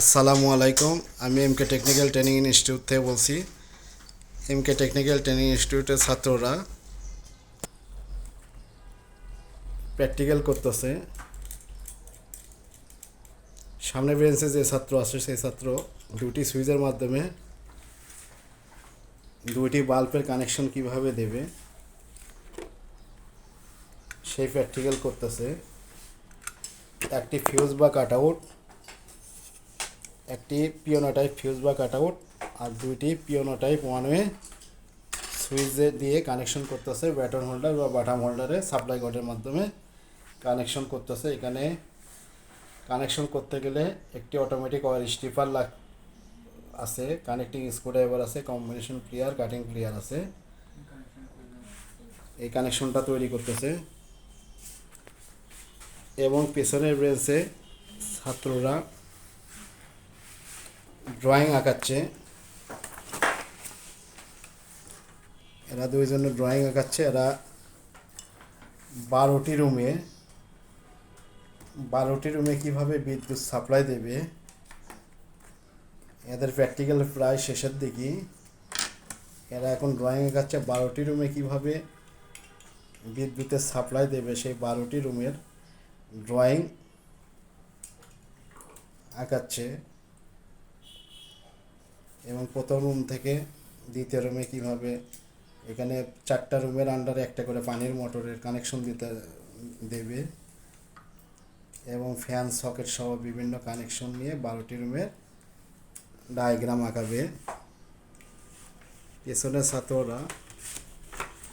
আসসালামু আলাইকুম। আমি M K technical training institute থেকে বলছি। এম কে টেকনিক্যাল ট্রেনিং ইনস্টিটিউটের ছাত্ররা প্র্যাকটিক্যাল করতেছে। সামনে বেঞ্চে যে ছাত্র আছে, সেই ছাত্র দুটি সুইচের মাধ্যমে দুইটি বাল্বের কানেকশন কীভাবে দেবে, সেই প্র্যাকটিক্যাল করতেছে। একটি ফিউজ বা কাট আউট একটি পিওনো টাইপ ফিউজ বা কাট আউট আর দুইটি পিওনো টাইপ ওয়ান ওয়ে সুইচ দিয়ে কানেকশন করতেছে, ব্যাটন হোল্ডার বা বাটাম হোল্ডারে, সাপ্লাই কর্ডের মাধ্যমে কানেকশন করতেছে। এখানে কানেকশন করতে গেলে একটি অটোমেটিক ওয়ার স্টিফার লাগ আছে, কানেক্টিং স্ক্রুড্রাইভার আছে, কম্বিনেশন প্লেয়ার কাটিং প্লেয়ার আছে। এই কানেকশনটা তৈরি করতেছে। এবং পেছনের ব্রেঞ্চে ছাত্ররা ড্রয়িং আঁকাচ্ছে। এরা দুইজনে ড্রয়িং আঁকাচ্ছে, এরা বারোটি রুমে। বারোটি রুমে কীভাবে বিদ্যুৎ সাপ্লাই দেবে? এদের প্র্যাকটিক্যাল প্রায় শেষের দিকে। এরা এখন ড্রয়িং আঁকাচ্ছে, বারোটি রুমে কীভাবে বিদ্যুতের সাপ্লাই দেবে সেই বারোটি রুমের ড্রয়িং আঁকাচ্ছে। এবং প্রথম রুম থেকে দ্বিতীয় রুমে কীভাবে এখানে চারটা রুমের আন্ডারে একটা করে পানির মোটরের কানেকশন দিতে, দেবে এবং ফ্যান সকেট সহ বিভিন্ন কানেকশন নিয়ে বারোটি রুমের ডায়াগ্রাম আঁকাবে। পেছনের ছাত্ররা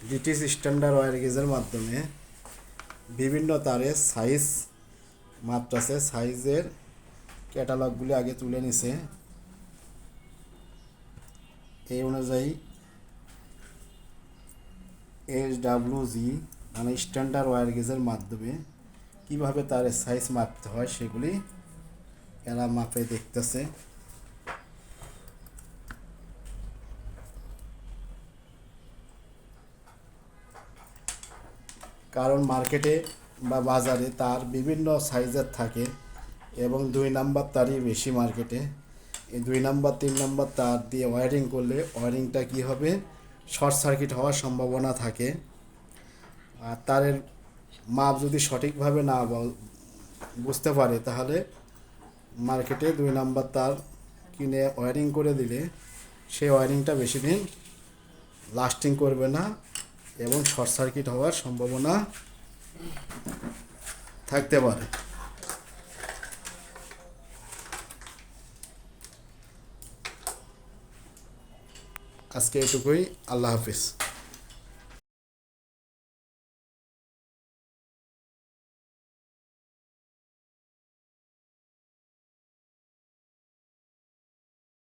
ব্রিটিশ স্ট্যান্ডার্ড ওয়ার গেজের মাধ্যমে বিভিন্ন তারের সাইজ মাপটাছে সাইজের ক্যাটালগগুলি আগে তুলে নিছে। এই অনুযায়ী এস ডাব্লিউ জি মানে স্ট্যান্ডার্ড ওয়্যার গেজের মাধ্যমে কীভাবে তার সাইজ মাপতে হয় সেগুলি এরা মাপে দেখতেছে। কারণ মার্কেটে বা বাজারে তার বিভিন্ন সাইজের থাকে এবং দুই নাম্বার তারই বেশি মার্কেটে। দুই নাম্বার, তিন নাম্বার তার দিয়ে ওয়ারিং করলে ওয়ারিংটা কী হবে? শর্ট সার্কিট হওয়ার সম্ভাবনা থাকে। আর তারের মাপ যদি সঠিকভাবে না বুঝতে পারে, তাহলে মার্কেটে দুই নাম্বার তার কিনে ওয়ারিং করে দিলে সেই ওয়ারিংটা বেশি দিন লাস্টিং করবে না এবং শর্ট সার্কিট হওয়ার সম্ভাবনা থাকতে পারে। আজকে এটুকুই আল্লাহ হাফিজ।